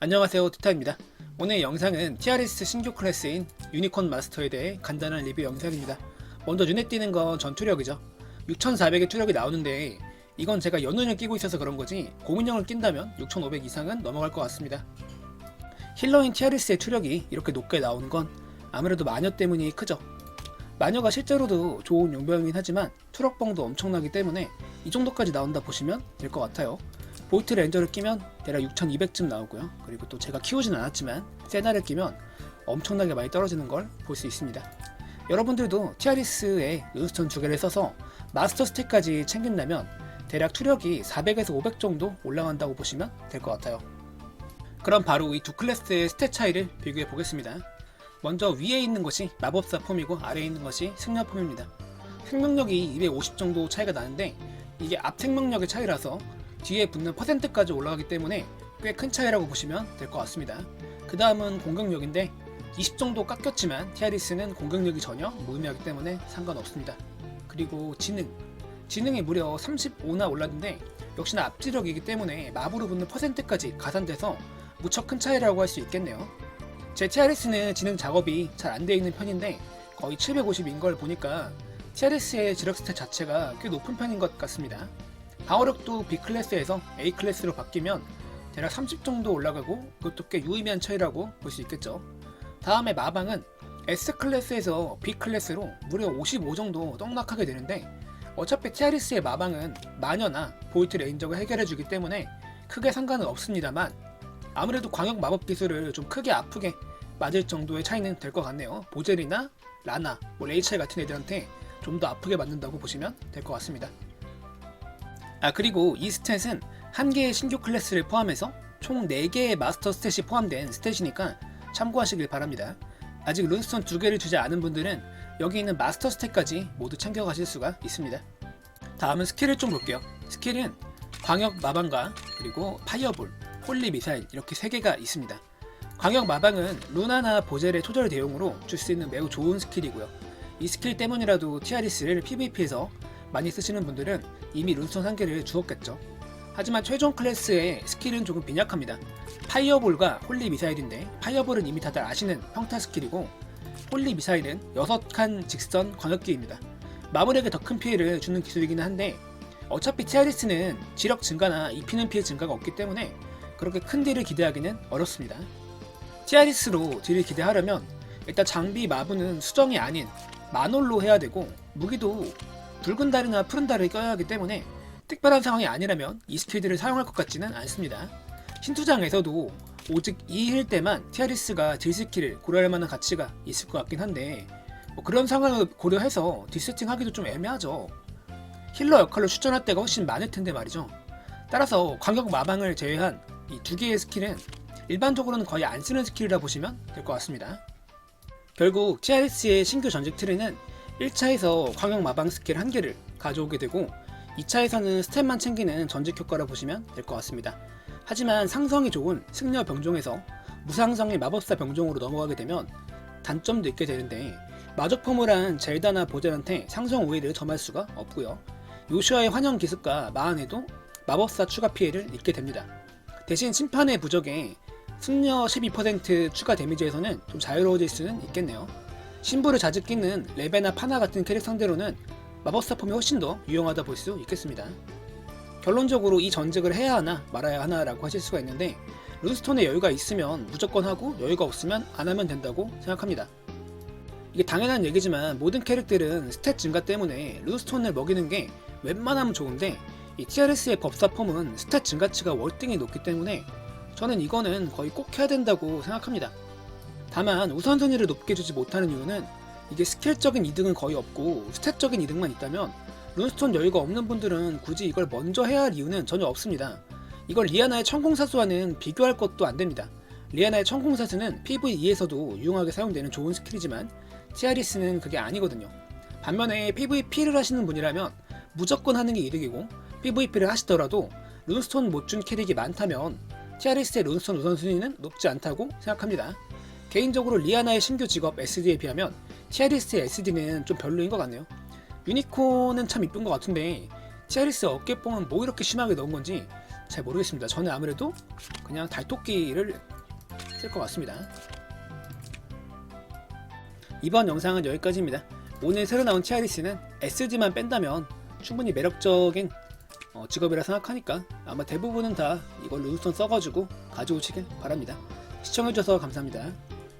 안녕하세요 티타입니다. 오늘 영상은 TRS 신규 클래스인 유니콘 마스터에 대해 간단한 리뷰 영상입니다. 먼저 눈에 띄는 건 전투력이죠. 6400의 투력이 나오는데 이건 제가 연운을 끼고 있어서 그런 거지 고민형을 낀다면 6500 이상은 넘어갈 것 같습니다. 힐러인 TRS의 투력이 이렇게 높게 나오는 건 아무래도 마녀 때문이 크죠. 마녀가 실제로도 좋은 용병이긴 하지만 투력봉도 엄청나기 때문에 이 정도까지 나온다 보시면 될 것 같아요 보이트 렌저를 끼면 대략 6200쯤 나오고요. 그리고 또 제가 키우진 않았지만 세나를 끼면 엄청나게 많이 떨어지는 걸 볼 수 있습니다. 여러분들도 티아리스에 룬스톤 두 개를 써서 마스터 스택까지 챙긴다면 대략 투력이 400에서 500 정도 올라간다고 보시면 될 것 같아요. 그럼 바로 이 두 클래스의 스탯 차이를 비교해 보겠습니다. 먼저 위에 있는 것이 마법사 폼이고 아래에 있는 것이 승려 폼입니다. 생명력이 250 정도 차이가 나는데 이게 앞 생명력의 차이라서 뒤에 붙는 퍼센트까지 올라가기 때문에 꽤 큰 차이라고 보시면 될 것 같습니다. 그 다음은 공격력인데 20 정도 깎였지만 티아리스는 공격력이 전혀 무의미하기 때문에 상관없습니다. 그리고 지능. 지능이 무려 35나 올랐는데 역시나 앞지력이기 때문에 마부로 붙는 퍼센트까지 가산돼서 무척 큰 차이라고 할 수 있겠네요. 제 티아리스는 지능 작업이 잘 안 돼 있는 편인데 거의 750인 걸 보니까 티아리스의 지력 스탯 자체가 꽤 높은 편인 것 같습니다. 방어력도 B 클래스에서 A 클래스로 바뀌면 대략 30 정도 올라가고 그것도 꽤 유의미한 차이라고 볼 수 있겠죠. 다음에 마방은 S 클래스에서 B 클래스로 무려 55 정도 떡락하게 되는데 어차피 티아리스의 마방은 마녀나 보이트 레인저가 해결해주기 때문에 크게 상관은 없습니다만 아무래도 광역 마법 기술을 좀 크게 아프게 맞을 정도의 차이는 될 것 같네요. 보젤이나 라나, 뭐 레이첼 같은 애들한테 좀 더 아프게 맞는다고 보시면 될 것 같습니다. 아 그리고 이 스탯은 한 개의 신규 클래스를 포함해서 총 4개의 마스터 스탯이 포함된 스탯이니까 참고하시길 바랍니다. 아직 룬스톤 두 개를 주지 않은 분들은 여기 있는 마스터 스탯까지 모두 챙겨가실 수가 있습니다. 다음은 스킬을 좀 볼게요. 스킬은 광역 마방과 그리고 파이어볼, 홀리 미사일 이렇게 세 개가 있습니다. 광역 마방은 루나나 보젤의 토절 대용으로 줄 수 있는 매우 좋은 스킬이고요. 이 스킬 때문이라도 티아리스를 PVP에서 많이 쓰시는 분들은 이미 룬스톤 한 개를 주었겠죠. 하지만 최종 클래스의 스킬은 조금 빈약합니다. 파이어볼과 홀리 미사일인데 파이어볼은 이미 다들 아시는 평타 스킬이고 홀리 미사일은 6칸 직선 광역기입니다. 마블에게 더 큰 피해를 주는 기술이기는 한데 어차피 티아리스는 지력 증가나 입히는 피해 증가가 없기 때문에 그렇게 큰 딜을 기대하기는 어렵습니다. 티아리스로 딜을 기대하려면 일단 장비 마부는 수정이 아닌 만홀로 해야 되고 무기도 붉은 달이나 푸른 달을 껴야 하기 때문에 특별한 상황이 아니라면 이 스킬들을 사용할 것 같지는 않습니다. 신투장에서도 오직 2일 때만 티아리스가 딜 스킬을 고려할 만한 가치가 있을 것 같긴 한데 뭐 그런 상황을 고려해서 딜세팅 하기도 좀 애매하죠. 힐러 역할로 추천할 때가 훨씬 많을 텐데 말이죠. 따라서 광역 마방을 제외한 이 두 개의 스킬은 일반적으로는 거의 안 쓰는 스킬이라 보시면 될 것 같습니다. 결국 TRS의 신규 전직 트리는 1차에서 광역 마방 스킬 1개를 가져오게 되고 2차에서는 스탯만 챙기는 전직 효과라 보시면 될 것 같습니다. 하지만 상성이 좋은 승려 병종에서 무상성의 마법사 병종으로 넘어가게 되면 단점도 있게 되는데 마적 포물한 젤다나 보젤한테 상성 우위를 점할 수가 없고요. 요시아의 환영 기습과 마안에도 마법사 추가 피해를 입게 됩니다. 대신 심판의 부적에 승려 12% 추가 데미지에서는 좀 자유로워질 수는 있겠네요. 신부를 자주 끼는 레베나 파나 같은 캐릭 상대로는 마법사 폼이 훨씬 더 유용하다 볼 수 있겠습니다. 결론적으로 이 전직을 해야 하나 말아야 하나라고 하실 수가 있는데 룬스톤에 여유가 있으면 무조건 하고 여유가 없으면 안 하면 된다고 생각합니다. 이게 당연한 얘기지만 모든 캐릭들은 스탯 증가 때문에 룬스톤을 먹이는 게 웬만하면 좋은데 이 TRS의 법사 폼은 스탯 증가치가 월등히 높기 때문에 저는 이거는 거의 꼭 해야 된다고 생각합니다. 다만 우선순위를 높게 주지 못하는 이유는 이게 스킬적인 이득은 거의 없고 스탯적인 이득만 있다면 룬스톤 여유가 없는 분들은 굳이 이걸 먼저 해야 할 이유는 전혀 없습니다. 이걸 리아나의 천공사수와는 비교할 것도 안 됩니다. 리아나의 천공사수는 PVE에서도 유용하게 사용되는 좋은 스킬이지만 티아리스는 그게 아니거든요. 반면에 PVP를 하시는 분이라면 무조건 하는 게 이득이고 PVP를 하시더라도 룬스톤 못 준 캐릭이 많다면 티아리스의 룬스톤 우선순위는 높지 않다고 생각합니다. 개인적으로 리아나의 신규 직업 SD에 비하면 티아리스의 SD는 좀 별로인 것 같네요. 유니콘은 참 이쁜 것 같은데 티아리스 어깨뽕은 뭐 이렇게 심하게 넣은 건지 잘 모르겠습니다. 저는 아무래도 그냥 달토끼를 쓸 것 같습니다. 이번 영상은 여기까지입니다. 오늘 새로 나온 티아리스는 SG만 뺀다면 충분히 매력적인 어, 직업이라 생각하니까 아마 대부분은 다 이걸 룬스톤 써가지고 가져오시길 바랍니다. 시청해주셔서 감사합니다.